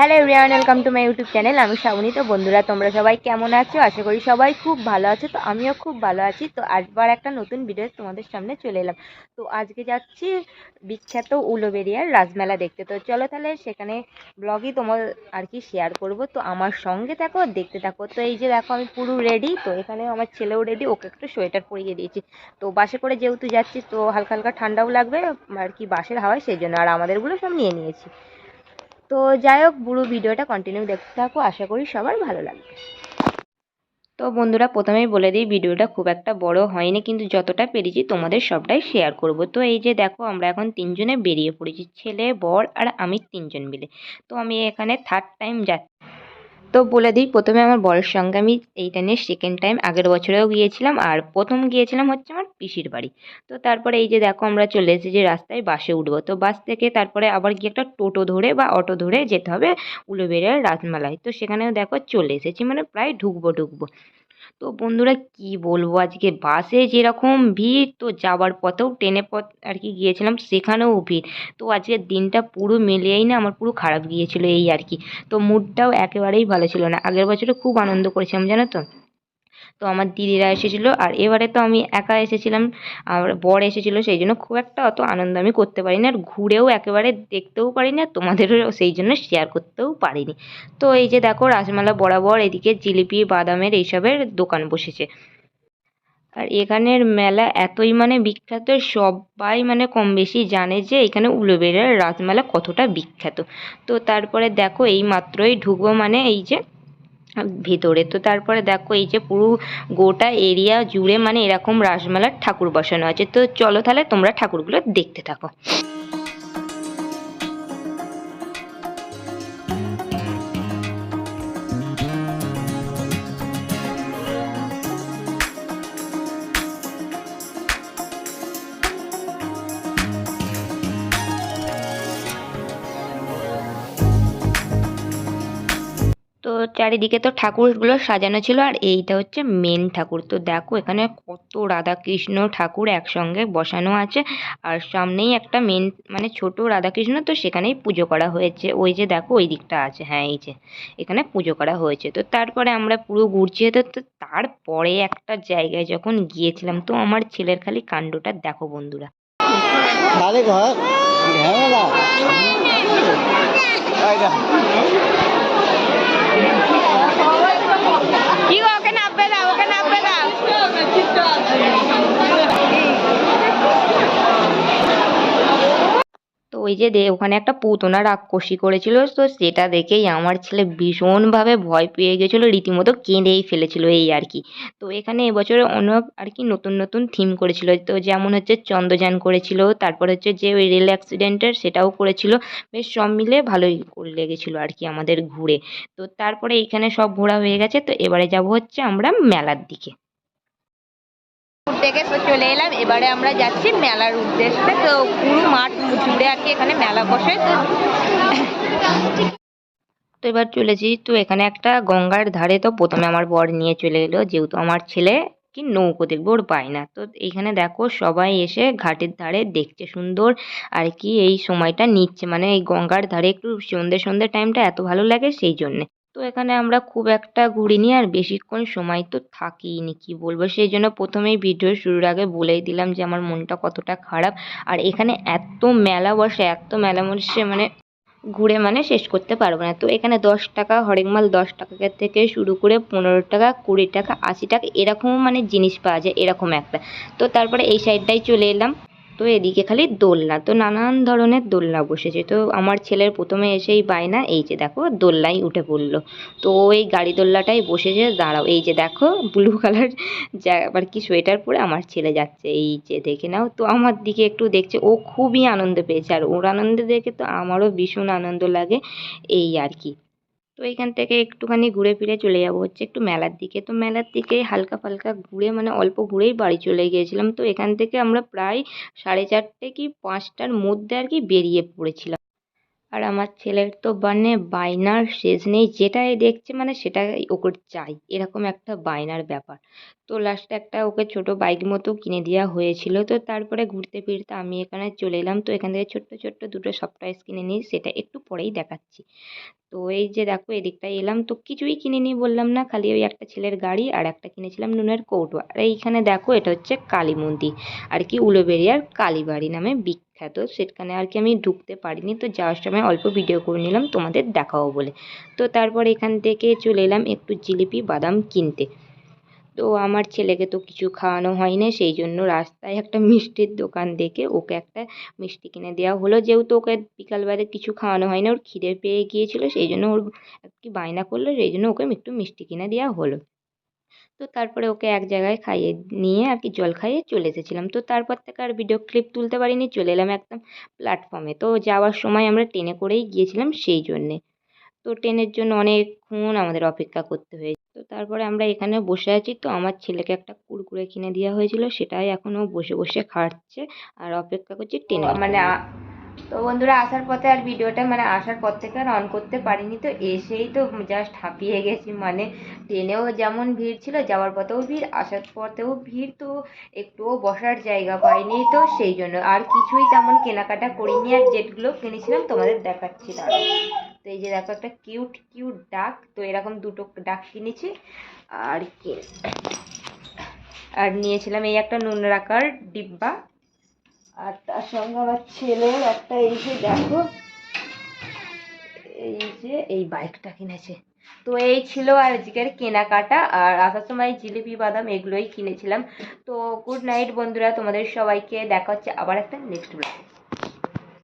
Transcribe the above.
Hello everyone welcome to my YouTube channel আমি শ্রাবণী তো বন্ধুরা, তোমরা সবাই কেমন আছো? আশা করি সবাই খুব ভালো আছো। তো আমিও খুব ভালো আছি। তো আজবার একটা নতুন ভিডিও তোমাদের সামনে চলে এলাম। তো আজকে যাচ্ছি বিখ্যাত উলোবেরিয়ার রাজমেলা দেখতে। তো চলো তাহলে সেখানে ব্লগই তোমার আর কি শেয়ার করব। তো আমার সঙ্গে থাকো দেখতে থাকো। তো এই যে দেখো, আমি পুরো রেডি তো এখানে আমার ছেলেও রেডি ওকে একটু সোয়েটার পরিয়ে দিয়েছি। তো বাসে করে যেহেতু যাচ্ছি, তো হালকা হালকা ঠান্ডাও লাগবে আর কি বাসের হাওয়ায়, সেই জন্য আর আমাদেরগুলো সব নিয়ে নিয়েছি। তো যাই হোক, পুরো ভিডিওটা কন্টিনিউ দেখতে থাকো। আশা করি সবার ভালো লাগবে। তো বন্ধুরা, প্রথমেই বলে দিই, ভিডিওটা খুব একটা বড় হয়নি, কিন্তু যতটা পেরেছি তোমাদের সবটাই শেয়ার করব। তো এই যে দেখো, আমরা এখন তিনজনে বেরিয়ে পড়েছি, ছেলে, বর আর আমি তিনজন মিলে। তো আমি এখানে থার্ড টাইম যাচ্ছি। তো বলে দিই, প্রথমে আমার বরের সঙ্গে আমি এইটা নিয়ে সেকেন্ড টাইম আগের বছরেও গিয়েছিলাম আর প্রথম গিয়েছিলাম হচ্ছে আমার পিসির বাড়ি। তো তারপরে এই যে দেখো আমরা চলে এসেছি যে রাস্তায় বাসে উঠবো। তো বাস থেকে তারপরে আবার গিয়ে একটা টোটো ধরে বা অটো ধরে যেতে হবে উলুবেড়িয়ার রাজমালায় তো সেখানেও দেখো চলে এসেছি মানে প্রায় ঢুকবো ঢুকবো। তো বন্ধুরা কি বলব? আজকে বাসে যেরকম ভিড়, তো যাওয়ার পথেও ট্রেনে পথ আর কি গিয়েছিলাম, সেখানেও ভিড়। তো আজকের দিনটা পুরো মিলিয়েই না আমার পুরো খারাপ গিয়েছিল এই আর কি। তো মুডটাও একেবারেই ভালো ছিল না। আগের বছরে খুব আনন্দ করেছিলাম, জানো তো? তো আমার দিদিরা এসেছিল আর এবারে তো আমি একা এসেছিলাম, আর বর এসেছিল সেই জন্য খুব একটা অত আনন্দ আমি করতে পারিনি আর ঘুরেও একেবারে দেখতেও পারিনি আর তোমাদেরও সেই জন্য শেয়ার করতেও পারিনি। তো এই যে দেখো রাজমেলা বরাবর এদিকে জিলিপি, বাদামের এইসবের দোকান বসেছে। আর এখানের মেলা এতই মানে বিখ্যাত, সবাই মানে কম বেশি জানে যে এখানে উলুবেড়িয়ার রাজমেলা কতটা বিখ্যাত। তো তারপরে দেখো এই মাত্রই ঢুকবো মানে এই যে ভেতরে। তো তারপরে দেখো এই যে পুরো গোটা এরিয়া জুড়ে মানে এরকম রাসমেলার ঠাকুর বসানো আছে। তো চলো তাহলে তোমরা ঠাকুরগুলো দেখতে থাকো। চারিদিকে তো ঠাকুরগুলো সাজানো ছিল আর এইটা হচ্ছে মেন ঠাকুর। তো দেখো এখানে কত রাধাকৃষ্ণ ঠাকুর একসঙ্গে বসানো আছে আর সামনেই একটা মেন মানে ছোট রাধাকৃষ্ণ তো সেখানেই পুজো করা হয়েছে। ওই যে দেখো ওই দিকটা আছে হ্যাঁ এই যে এখানে পুজো করা হয়েছে। তো তারপরে আমরা পুরো ঘুরছি তো তারপরে একটা জায়গায় যখন গিয়েছিলাম তো আমার ছেলের খালি কাণ্ডটা দেখো বন্ধুরা। ঘর ঝামেলা কি গো ওকে নামবে দাও ওকে নামবে দাও তো ওই যে দে, ওখানে একটা পুতনা রাক্ষসী করেছিল, তো সেটা দেখেই আমার ছেলে ভীষণভাবে ভয় পেয়ে গেছিল, রীতিমতো কেঁদেই ফেলেছিল এই আর কি। তো এখানে এবছরে অনেক আর কি নতুন নতুন থিম করেছিল, তো যেমন হচ্ছে চন্দ্রযান করেছিল, তারপর হচ্ছে যে ওই রেল অ্যাক্সিডেন্টের সেটাও করেছিল, বেশ সব মিলে ভালোই লেগেছিলো আর কি আমাদের ঘুরে। তো তারপরে এইখানে সব ঘোরা হয়ে গেছে, তো এবারে যাব হচ্ছে আমরা মেলার দিকে। থেকে চলে এলাম, এবারে আমরা যাচ্ছি মেলার উদ্দেশ্যে, তো পুরো মাঠ এখানে মেলা বসে। তো এবার চলেছি তো এখানে একটা গঙ্গার ধারে তো প্রথমে আমার বর নিয়ে চলে এলো। যেহেতু আমার ছেলে, কি নৌকো দেখব ওর পায় না। তো এইখানে দেখো সবাই এসে ঘাটের ধারে দেখছে সুন্দর। আর কি এই সময়টা নিচ্ছে। মানে এই গঙ্গার ধারে একটু সন্ধ্যে সন্ধ্যে টাইমটা এত ভালো লাগে সেই জন্যে। তো এখানে আমরা খুব একটা ঘুরিনি আর বেশিক্ষণ সময় তো থাকিনি কি বলব? সেই জন্য প্রথমেই ভিডিও শুরুর আগে বলেই দিলাম যে আমার মনটা কতটা খারাপ। আর এখানে এত মেলা বসে, এত মেলা বসে মানে ঘুরে মানে শেষ করতে পারব না। তো এখানে দশ টাকা হরেক মাল দশ টাকা থেকে শুরু করে পনেরো টাকা, কুড়ি টাকা, আশি টাকা, এরকম মানে জিনিস পাওয়া যায়, এরকম একটা। তো তারপরে এই সাইডটাই চলে এলাম। তো এদিকে খালি দোলনা, তো নানান ধরনের দোলনা বসেছে। তো আমার ছেলের প্রথমে এসেই বায়না, এই যে দেখো দোলনাই উঠে পড়ল। তো ওই গাড়ি দোলনাটাই বসেছে, দাঁড়াও, এই যে দেখো ব্লু কালার যা আবার কি সোয়েটার পরে আমার ছেলে যাচ্ছে, এই যে দেখে নাও। তো আমার দিকে একটু দেখছে, ও খুবই আনন্দ পেয়েছে, আর ওর আনন্দ দেখে তো আমারও ভীষণ আনন্দ লাগে, এই আর কি। তো এখান থেকে একটুখানি ঘুরে ফিরে চলে যাব। হচ্ছে একটু মেলার দিকে। তো মেলার দিকে হালকা ফালকা ঘুরে মানে অল্প ঘুরেই বাড়ি চলে গিয়েছিলাম। তো এখান থেকে আমরা প্রায় সাড়ে চারটে কি পাঁচটার মধ্যে আর কি বেরিয়ে পড়েছিলাম। আর আমার ছেলের তো মানে বায়নার শেষ নেই, যেটাই দেখছে মানে সেটাই ওকে চাই, এরকম একটা বায়নার ব্যাপার। তো লাস্টে একটা ওকে ছোট বাইক মতো কিনে দেওয়া হয়েছিল, তো তারপরে ঘুরতে ফিরতে আমি এখানে চলে এলাম, তো এখান থেকে ছোট্ট ছোট্ট দুটো সফট কিনে নিই সেটা একটু পরেই দেখাচ্ছি। তো এই যে দেখো এদিকটায় এলাম, তো কিছুই কিনে নিই বললাম না, খালি ওই একটা ছেলের গাড়ি আর একটা কিনেছিলাম নুনের কৌটো। আর এইখানে দেখো এটা হচ্ছে কালী মন্দির, আর কি উলোবেরিয়ার কালীবাড়ি নামে বিখ্যাত। সেখানে আর কি আমি ঢুকতে পারিনি। তো যাওয়ার সময় অল্প ভিডিও করে নিলাম, তোমাদের দেখাবো বলে। তো তারপর এখান থেকে চলে এলাম একটু জিলিপি বাদাম কিনতে। তো আমার ছেলেকে তো কিছু খাওয়ানো হয়নি, সেই জন্য রাস্তায় একটা মিষ্টির দোকান দেখে ওকে একটা মিষ্টি কিনে দেওয়া হলো। যেহেতু ওকে বিকালবেলা কিছু খাওয়ানো হয়নি, ওর খিদে পেয়ে গিয়েছিল, সেই জন্য ওর কি বায়না করল, সেই জন্য ওকে একটু মিষ্টি কিনে দেওয়া হলো। তো তারপরে ওকে এক জায়গায় খাইয়ে নিয়ে আর কি জল খাইয়ে চলে এসেছিলাম। তো তারপর থেকে আর ভিডিও ক্লিপ তুলতে পারিনি চলে এলাম একদম প্ল্যাটফর্মে তো যাওয়ার সময় আমরা ট্রেনে করেই গিয়েছিলাম সেই জন্যে। তো ট্রেনের জন্য অনেকক্ষণ আমাদের অপেক্ষা করতে হয়েছে তো তারপরে আমরা এখানে বসে আছি। তো আমার ছেলেকে একটা কুরকুরে কিনে দেওয়া হয়েছিল সেটাই এখন ও বসে বসে খাচ্ছে আর অপেক্ষা করছি ট্রেনে মানে তো বন্ধুরা, আসার পথে আর ভিডিওটা মানে আসার পর থেকে আর অন করতে পারিনি, তো এসেই তো জাস্ট হাঁপিয়ে গেছি। মানে ট্রেনেও যেমন ভিড় ছিল, যাওয়ার পথেও ভিড়, আসার পথেও ভিড়, তো একটুও বসার জায়গা পাইনি তো সেই জন্য। আর কিছুই তেমন কেনাকাটা করিনি, আর যেগুলো কিনেছিলাম তোমাদের দেখাচ্ছি। তো এই যে দেখো, একটা কিউট কিউট ডাক তো এরকম দুটো ডাক কিনেছি। আর কি? আর নিয়েছিলাম এই একটা নুন রাখার ডিব্বা। আর তার সঙ্গে আমার ছেলের একটা এই যে দেখো, এই যে এই বাইকটা কিনেছে। তো এই ছিল আজকের কেনাকাটা, আর আসার সময় জিলিপি, বাদাম এগুলোই কিনেছিলাম। তো গুড নাইট বন্ধুরা, তোমাদের সবাইকে দেখা হচ্ছে আবার একটা নেক্সট ব্লগে